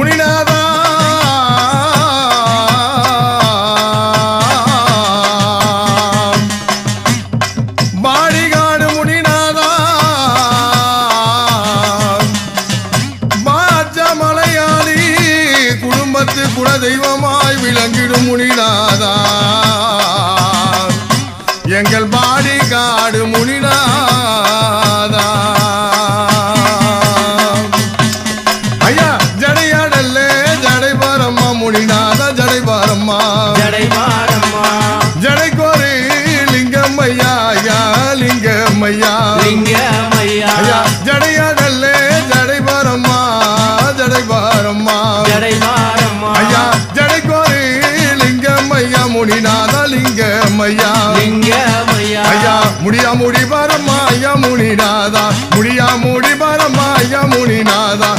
முனிநாதா. பாடிகாடு முனிநாதா. பாஜ மலையாளி குடும்பத்து குலதெய்வமாய் விளங்கிடும் முனிநாதா. எங்கள் பாடிகாடு முனிநாதா. ஜடை பாரம்மா ஜடை மாறம்மா. ஜடை கோரி லிங்கம் ஐயா ஐயா லிங்கம் ஐயா லிங்கமையா ஐயா ஜடையாடல்லே ஜடை பாரம்மா ஜடை பாரம்மா ஜடை மாறம்மா. ஐயா ஜடை கோரி லிங்கம் ஐயா முனிநாதா லிங்கம் ஐயா லிங்கமையா. ஐயா முடியா முடி பாரம்மா ஐயா முனிநாதா. முடியா முடி பாரம்மா ஐயா முனிநாதா.